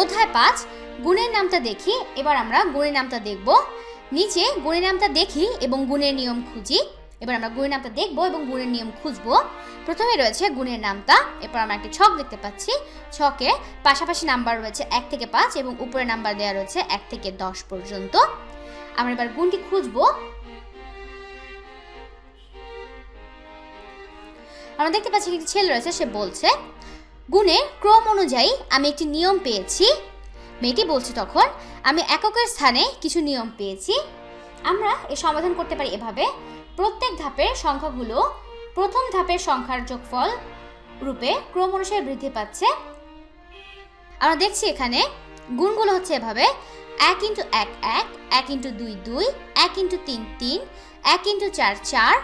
অধ্যায় পাঁচ, গুণের নামটা দেখি, এবার আমরা গুণের নামটা দেখব। নিচে গুণের নামটা দেখি এবং গুণের নিয়ম খুঁজি। এবার আমরা গুণের নামটা দেখব এবং গুণের নিয়ম খুঁজবো। প্রথমে রয়েছে গুণের নামটা, এরপর আমরা একটি ছক দেখতে পাচ্ছি। ছকে পাশাপাশি নাম্বার রয়েছে এক থেকে পাঁচ এবং উপরে নাম্বার দেওয়া রয়েছে এক থেকে দশ পর্যন্ত। আমরা এবার গুণটি খুঁজবো। আমরা দেখতে পাচ্ছি একটি ছেলে রয়েছে, সে বলছে গুণের ক্রম অনুযায়ী আমি একটি নিয়ম পেয়েছি। মেয়েটি বলছে তখন, আমি এককের স্থানে কিছু নিয়ম পেয়েছি। আমরা এর সমাধান করতে পারি এভাবে। প্রত্যেক ধাপের সংখ্যাগুলো প্রথম ধাপের সংখ্যার যোগফল রূপে ক্রম অনুসারে বৃদ্ধি পাচ্ছে। আমরা দেখছি এখানে গুণগুলো হচ্ছে এভাবে, এক ইন্টু এক এক এক ইন্টু দুই দুই, এক ইন্টু তিন তিন, এক ইন্টু চার চার,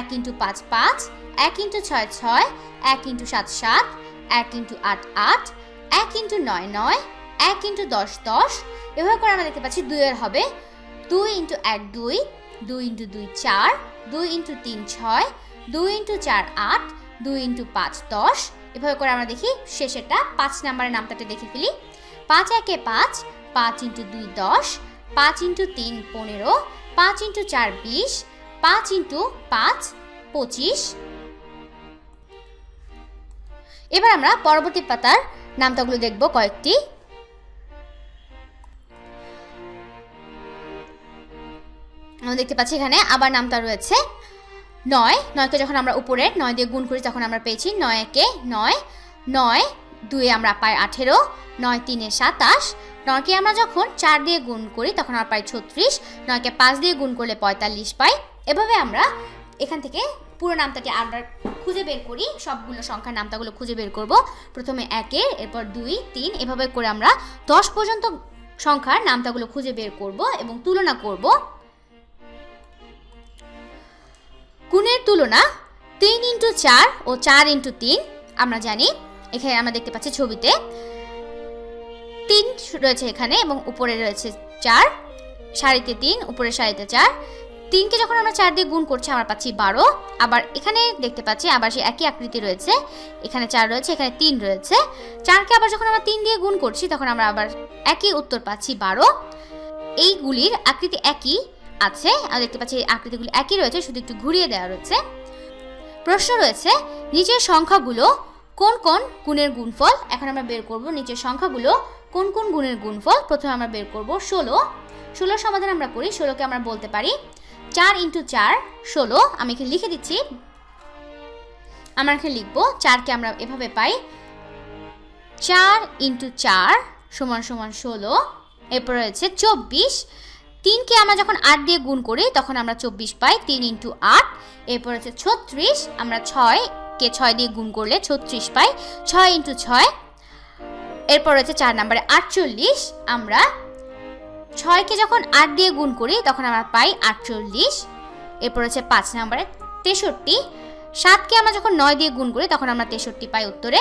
এক ইন্টু পাঁচ পাঁচ, এক ইন্টু ছয় ছয়, এক ইন্টু সাত সাত এক ইন্টু আট আট, এক ইন্টু নয় নয়, এক ইন্টু দশ দশ, এভাবে করে আমরা দেখতে পাচ্ছি দুইয়ের হবে দুই ইন্টু এক দুই দুই ইন্টু দুই চার, দুই ইন্টু তিন ছয়, দুই ইন্টু চার আট, দুই ইন্টু পাঁচ দশ, এভাবে করে আমরা দেখি শেষেরটা পাঁচ নাম্বারের নামটাতে দেখে ফেলি। পাঁচ একে পাঁচ পাঁচ ইন্টু দুই দশ, পাঁচ ইন্টু তিন পনেরো, পাঁচ ইন্টু চার বিশ, পাঁচ ইন্টু পাঁচ পঁচিশ এবার আমরা পরবর্তী পাতার নামতাগুলো দেখব কয়েকটি। আমরা দেখতে পাচ্ছি এখানে আবার নামতা রয়েছে। নয়, নয়কে যখন আমরা উপরে নয় দিয়ে গুণ করি, তখন আমরা পেয়েছি নয় একে নয় নয় দুয়ে আমরা পাই আঠেরো, নয় তিনে সাতাশ, নয়কে আমরা যখন চার দিয়ে গুণ করি, তখন আমরা পাই ছত্রিশ, নয়কে পাঁচ দিয়ে গুণ করলে পঁয়তাল্লিশ পাই। এভাবে আমরা এখান থেকে পুরো নামটাকে আমরা খুঁজে বের করি, সবগুলো সংখ্যার নামতাগুলো খুঁজে বের করব। প্রথমে একের এরপর দুই, তিন, এভাবে করে আমরা দশ পর্যন্ত সংখ্যার নামতাগুলো খুঁজে বের করব এবং তুলনা করব। গুণের তুলনা তিন ইন্টু চার ও চার ইন্টু তিন, আমরা জানি, এখানে আমরা দেখতে পাচ্ছি ছবিতে। তিন রয়েছে এখানে এবং উপরে রয়েছে চার, সারিতে তিন, উপরে সারিতে চার তিনকে যখন আমরা চার দিয়ে গুণ করছি আমরা পাচ্ছি বারো। আবার এখানে দেখতে পাচ্ছি, আবার সেই একই আকৃতি রয়েছে। এখানে চার রয়েছে, এখানে তিন রয়েছে। চারকে আবার যখন আমরা তিন দিয়ে গুণ করছি, তখন আমরা আবার একই উত্তর পাচ্ছি বারো। এইগুলির আকৃতি একই আছে। আমরা দেখতে পাচ্ছি আকৃতিগুলি একই রয়েছে, শুধু একটু ঘুরিয়ে দেওয়া রয়েছে। প্রশ্ন রয়েছে, নিচের সংখ্যাগুলো কোন কোন গুণের গুণফল? এখন আমরা বের করব নিচের সংখ্যাগুলো কোন কোন গুণের গুণফল? প্রথমে আমরা বের করব ষোলো। ষোলোর সমাধান আমরা করি, ষোলোকে আমরা বলতে পারি চার ইন্টু চার, ষোলো, আমি এখানে লিখে দিচ্ছি। আমরা এখানে লিখব, চারকে আমরা এভাবে পাই। চার ইন্টু চার সমান সমান ষোলো, এরপর রয়েছে চব্বিশ। তিনকে আমরা যখন আট দিয়ে গুণ করি, তখন আমরা চব্বিশ পাই, তিন ইন্টু আট, এরপর হচ্ছে ছত্রিশ। আমরা ছয় কে ছয় দিয়ে গুণ করলে ছত্রিশ পাই, ছয় ইন্টু ছয়। এরপর হচ্ছে চার, নাম্বারে আটচল্লিশ। আমরা ছয়কে যখন আট দিয়ে গুণ করি, তখন আমরা পাই আটচল্লিশ। এরপর হচ্ছে পাঁচ নম্বরে তেষট্টি। সাতকে আমরা যখন নয় দিয়ে গুণ করি, তখন আমরা তেষট্টি পাই উত্তরে।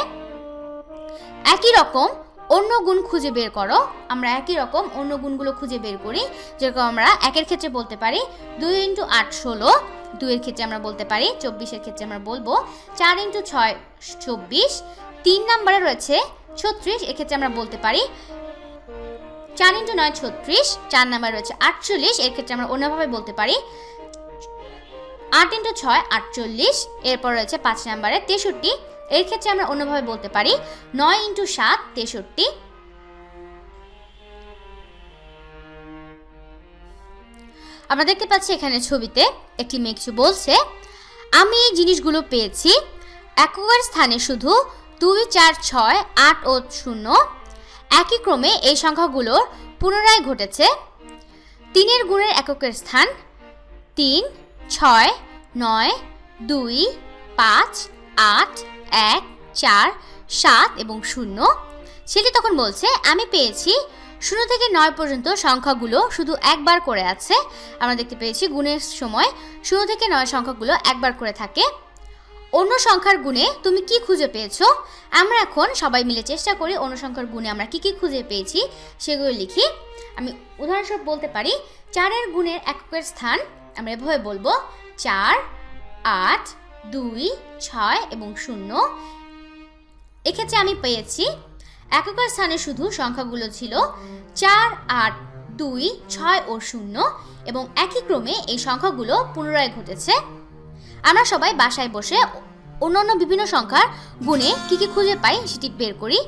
একই রকম অন্য গুণ খুঁজে বের করো। আমরা একই রকম অন্য গুণগুলো খুঁজে বের করি, যেরকম আমরা একের ক্ষেত্রে বলতে পারি দুই ইন্টু আট ষোলো। দুইয়ের ক্ষেত্রে আমরা বলতে পারি চব্বিশের ক্ষেত্রে আমরা বলব চার ইন্টু ছয়, চব্বিশ। তিন নম্বরে রয়েছে ছত্রিশ, এক্ষেত্রে আমরা বলতে পারি চার ইন্টু নয় ছত্রিশ, চার নাম্বার রয়েছে আটচল্লিশ, এর ক্ষেত্রে আমরা অন্যভাবে বলতে পারি আট ইন্টু ছয় আটচল্লিশ, এরপর রয়েছে পাঁচ নাম্বারে তেষট্টি, এর ক্ষেত্রে আমরা অন্যভাবে বলতে পারি নয় ইন্টু সাত তেষট্টি। আমরা দেখতে পাচ্ছি এখানে ছবিতে একটি কিছু বলছে, আমি এই জিনিসগুলো পেয়েছি এককের স্থানে শুধু দুই চার ছয় আট ও শূন্য একই ক্রমে এই সংখ্যাগুলোর পুনরায় ঘটেছে। তিনের গুণের এককের স্থান তিন, ছয়, নয়, দুই, পাঁচ, আট, এক, চার, সাত এবং শূন্য। সেটি তখন বলছে, আমি পেয়েছি শূন্য থেকে নয় পর্যন্ত সংখ্যাগুলো শুধু একবার করে আছে। আমরা দেখতে পেয়েছি গুণের সময় শূন্য থেকে নয় সংখ্যাগুলো একবার করে থাকে। অন্য সংখ্যার গুণে তুমি কি খুঁজে পেয়েছ? আমরা এখন সবাই মিলে চেষ্টা করি অন্য সংখ্যার গুণে আমরা কি কি খুঁজে পেয়েছি, সেগুলো লিখি। আমি উদাহরণস্বরূপ বলতে পারি, চারের গুণের এককের স্থান, আমরা এভাবে বলব, চার, আট, দুই, ছয় এবং শূন্য। এক্ষেত্রে আমি পেয়েছি এককের স্থানে শুধু সংখ্যাগুলো ছিল, চার, আট, দুই, ছয় ও শূন্য এবং একই ক্রমে এই সংখ্যাগুলো পুনরায় ঘটেছে। আমরা সবাই বাসায় বসে অন্যান্য বিভিন্ন সংখ্যার গুণে কি কি খুঁজে পাই সেটি বের করি।